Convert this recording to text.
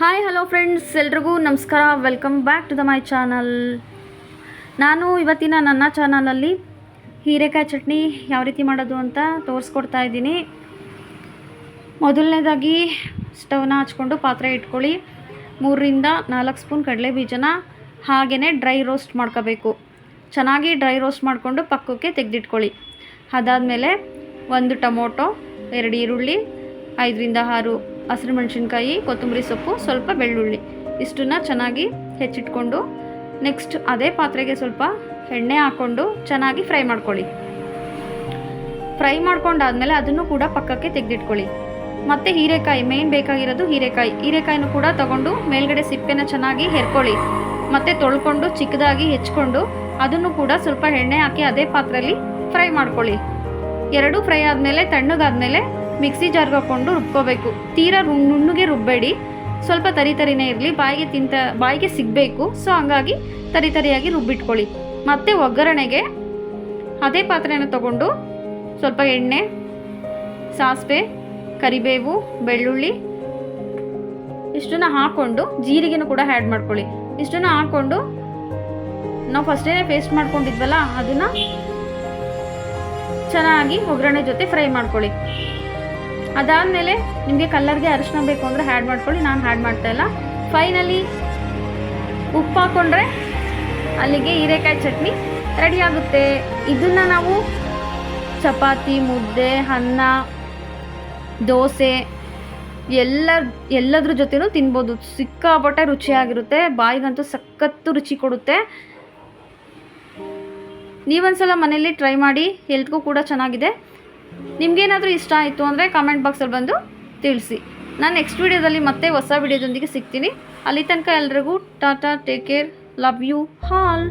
Hi hello friends ಎಲ್ರಿಗೂ ನಮಸ್ಕಾರ. Welcome back to the my channel ನಾನು ಇವತ್ತಿನ ನನ್ನ ಚಾನಲಲ್ಲಿ ಹೀರೆಕಾಯಿ ಚಟ್ನಿ ಯಾವ ರೀತಿ ಮಾಡೋದು ಅಂತ ತೋರಿಸ್ಕೊಡ್ತಾ ಇದ್ದೀನಿ. ಮೊದಲನೇದಾಗಿ ಸ್ಟವ್ನ ಹಚ್ಕೊಂಡು ಪಾತ್ರೆ ಇಟ್ಕೊಳ್ಳಿ. ಮೂರರಿಂದ ನಾಲ್ಕು ಸ್ಪೂನ್ ಕಡಲೆ ಬೀಜನ ಹಾಗೆಯೇ ಡ್ರೈ ರೋಸ್ಟ್ ಮಾಡ್ಕೋಬೇಕು. ಚೆನ್ನಾಗಿ ಡ್ರೈ ರೋಸ್ಟ್ ಮಾಡಿಕೊಂಡು ಪಕ್ಕಕ್ಕೆ ತೆಗೆದಿಟ್ಕೊಳ್ಳಿ. ಅದಾದಮೇಲೆ ಒಂದು ಟೊಮೊಟೊ, ಎರಡು ಈರುಳ್ಳಿ, ಐದರಿಂದ ಆರು ಹಸಿರು ಮೆಣಸಿನ್ಕಾಯಿ, ಕೊತ್ತಂಬರಿ ಸೊಪ್ಪು, ಸ್ವಲ್ಪ ಬೆಳ್ಳುಳ್ಳಿ. ಇಷ್ಟನ್ನ ಚೆನ್ನಾಗಿ ಹೆಚ್ಚಿಟ್ಕೊಂಡು ನೆಕ್ಸ್ಟ್ ಅದೇ ಪಾತ್ರೆಗೆ ಸ್ವಲ್ಪ ಎಣ್ಣೆ ಹಾಕ್ಕೊಂಡು ಚೆನ್ನಾಗಿ ಫ್ರೈ ಮಾಡ್ಕೊಳ್ಳಿ. ಫ್ರೈ ಮಾಡ್ಕೊಂಡಾದ್ಮೇಲೆ ಅದನ್ನು ಕೂಡ ಪಕ್ಕಕ್ಕೆ ತೆಗೆದಿಟ್ಕೊಳ್ಳಿ. ಮತ್ತು ಹೀರೆಕಾಯಿ ಮೇನ್ ಬೇಕಾಗಿರೋದು ಹೀರೆಕಾಯಿ. ಹೀರೆಕಾಯಿನೂ ಕೂಡ ತಗೊಂಡು ಮೇಲ್ಗಡೆ ಸಿಪ್ಪೆನ ಚೆನ್ನಾಗಿ ಹೆರ್ಕೊಳ್ಳಿ. ಮತ್ತು ತೊಳ್ಕೊಂಡು, ಚಿಕ್ಕದಾಗಿ ಹೆಚ್ಕೊಂಡು ಅದನ್ನು ಕೂಡ ಸ್ವಲ್ಪ ಎಣ್ಣೆ ಹಾಕಿ ಅದೇ ಪಾತ್ರೆಯಲ್ಲಿ ಫ್ರೈ ಮಾಡ್ಕೊಳ್ಳಿ. ಎರಡೂ ಫ್ರೈ ಆದಮೇಲೆ, ತಣ್ಣಗಾದ್ಮೇಲೆ ಮಿಕ್ಸಿ ಜಾರ್ಗೆ ಹಾಕ್ಕೊಂಡು ರುಬ್ಕೋಬೇಕು. ತೀರಾ ನುಣ್ಣಗೆ ರುಬ್ಬೇಡಿ. ಸ್ವಲ್ಪ ತರಿ ತರಿನೇ ಇರಲಿ. ಬಾಯಿಗೆ ತಿಂತ ಬಾಯಿಗೆ ಸಿಗಬೇಕು. ಸೊ, ಹಂಗಾಗಿ ತರಿ ತರಿಯಾಗಿ ರುಬ್ಬಿಟ್ಕೊಳ್ಳಿ. ಮತ್ತು ಒಗ್ಗರಣೆಗೆ ಅದೇ ಪಾತ್ರೆನ ತಗೊಂಡು ಸ್ವಲ್ಪ ಎಣ್ಣೆ, ಸಾಸಿವೆ, ಕರಿಬೇವು, ಬೆಳ್ಳುಳ್ಳಿ ಇಷ್ಟನ್ನ ಹಾಕ್ಕೊಂಡು ಜೀರಿಗೆನೂ ಕೂಡ ಆ್ಯಡ್ ಮಾಡ್ಕೊಳ್ಳಿ. ಇಷ್ಟನ್ನ ಹಾಕ್ಕೊಂಡು ನಾವು ಫಸ್ಟೇ ಪೇಸ್ಟ್ ಮಾಡ್ಕೊಂಡಿದ್ವಲ್ಲ, ಅದನ್ನು ಚೆನ್ನಾಗಿ ಒಗ್ಗರಣೆ ಜೊತೆ ಫ್ರೈ ಮಾಡ್ಕೊಳ್ಳಿ. ಅದಾದಮೇಲೆ ನಿಮಗೆ ಕಲ್ಲರ್ಗೆ ಅರಿಶಿನ ಬೇಕು ಅಂದರೆ ಆ್ಯಡ್ ಮಾಡ್ಕೊಳ್ಳಿ, ನಾನು ಆ್ಯಡ್ ಮಾಡ್ತಾ ಇಲ್ಲ. ಫೈನಲಿ ಉಪ್ಪು ಹಾಕ್ಕೊಂಡ್ರೆ ಅಲ್ಲಿಗೆ ಹೀರೆಕಾಯಿ ಚಟ್ನಿ ರೆಡಿ ಆಗುತ್ತೆ. ಇದನ್ನು ನಾವು ಚಪಾತಿ, ಮುದ್ದೆ, ಅನ್ನ, ದೋಸೆ ಎಲ್ಲ ಎಲ್ಲದ್ರ ಜೊತೆನೂ ತಿನ್ಬೋದು. ಸಿಕ್ಕಾಪಟ್ಟೆ ರುಚಿಯಾಗಿರುತ್ತೆ. ಬಾಯಿಗಂತೂ ಸಖತ್ತು ರುಚಿ ಕೊಡುತ್ತೆ. ನೀವೊಂದ್ಸಲ ಮನೇಲಿ ಟ್ರೈ ಮಾಡಿ ಎಲ್ರಿಗೂ ಕೂಡ ಚೆನ್ನಾಗಿದೆ. ನಿಮಗೇನಾದರೂ ಇಷ್ಟ ಆಯಿತು ಅಂದರೆ ಕಾಮೆಂಟ್ ಬಾಕ್ಸಲ್ಲಿ ಬಂದು ತಿಳಿಸಿ. ನಾನು ನೆಕ್ಸ್ಟ್ ವೀಡಿಯೋದಲ್ಲಿ ಮತ್ತೆ ಹೊಸ ವೀಡಿಯೋದೊಂದಿಗೆ ಸಿಗ್ತೀನಿ. ಅಲ್ಲಿ ತನಕ ಎಲ್ರಿಗೂ tata take care love you hall